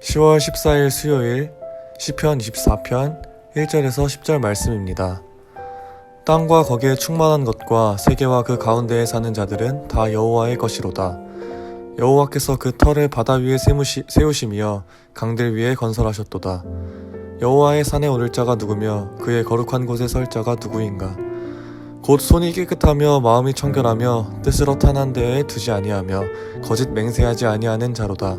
10월 14일 수요일 시편 24편 1절에서 10절 말씀입니다. 땅과 거기에 충만한 것과 세계와 그 가운데에 사는 자들은 다 여호와의 것이로다. 여호와께서 그 터를 바다 위에 세무시, 세우시며 강들 위에 건설하셨도다. 여호와의 산에 오를 자가 누구며 그의 거룩한 곳에 설 자가 누구인가? 곧 손이 깨끗하며 마음이 청결하며 뜻을 허탄한 데에 두지 아니하며 거짓 맹세하지 아니하는 자로다.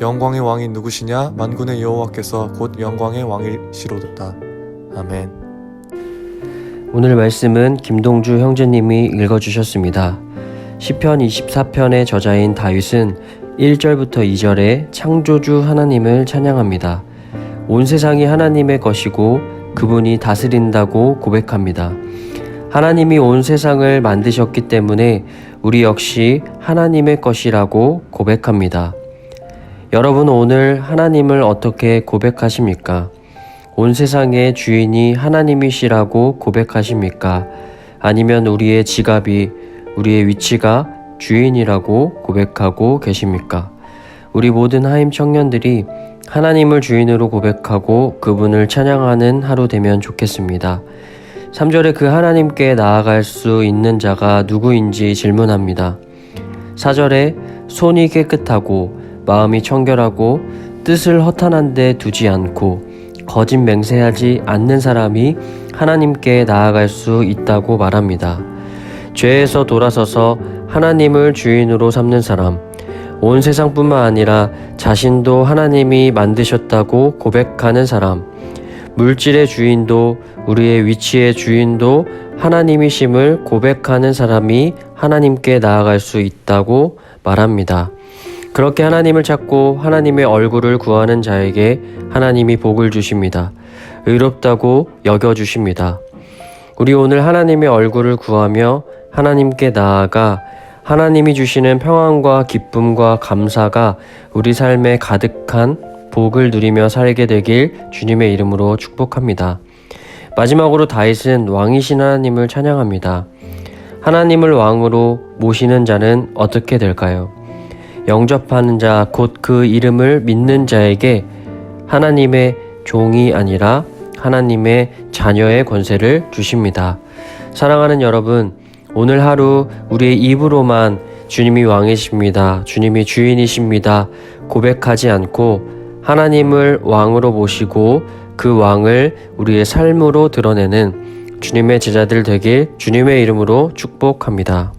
영광의 왕이 누구시냐 만군의 여호와께서 곧 영광의 왕이시로다. 아멘. 오늘 말씀은 김동주 형제님이 읽어 주셨습니다. 시편 24편의 저자인 다윗은 1절부터 2절에 창조주 하나님을 찬양합니다. 온 세상이 하나님의 것이고 그분이 다스린다고 고백합니다. 하나님이 온 세상을 만드셨기 때문에 우리 역시 하나님의 것이라고 고백합니다. 여러분 오늘 하나님을 어떻게 고백하십니까? 온 세상의 주인이 하나님이시라고 고백하십니까? 아니면 우리의 지갑이 우리의 위치가 주인이라고 고백하고 계십니까? 우리 모든 하임 청년들이 하나님을 주인으로 고백하고 그분을 찬양하는 하루 되면 좋겠습니다. 3절에 그 하나님께 나아갈 수 있는 자가 누구인지 질문합니다. 4절에 손이 깨끗하고 마음이 청결하고 뜻을 허탄한 데 두지 않고 거짓 맹세하지 않는 사람이 하나님께 나아갈 수 있다고 말합니다. 죄에서 돌아서서 하나님을 주인으로 삼는 사람, 온 세상뿐만 아니라 자신도 하나님이 만드셨다고 고백하는 사람, 물질의 주인도 우리의 위치의 주인도 하나님이심을 고백하는 사람이 하나님께 나아갈 수 있다고 말합니다. 그렇게 하나님을 찾고 하나님의 얼굴을 구하는 자에게 하나님이 복을 주십니다. 의롭다고 여겨 주십니다. 우리 오늘 하나님의 얼굴을 구하며 하나님께 나아가 하나님이 주시는 평안과 기쁨과 감사가 우리 삶에 가득한 복을 누리며 살게 되길 주님의 이름으로 축복합니다. 마지막으로 다윗은 왕이신 하나님을 찬양합니다. 하나님을 왕으로 모시는 자는 어떻게 될까요? 영접하는 자, 곧 그 이름을 믿는 자에게 하나님의 종이 아니라 하나님의 자녀의 권세를 주십니다. 사랑하는 여러분, 오늘 하루 우리의 입으로만 주님이 왕이십니다. 주님이 주인이십니다. 고백하지 않고 하나님을 왕으로 모시고 그 왕을 우리의 삶으로 드러내는 주님의 제자들 되길 주님의 이름으로 축복합니다.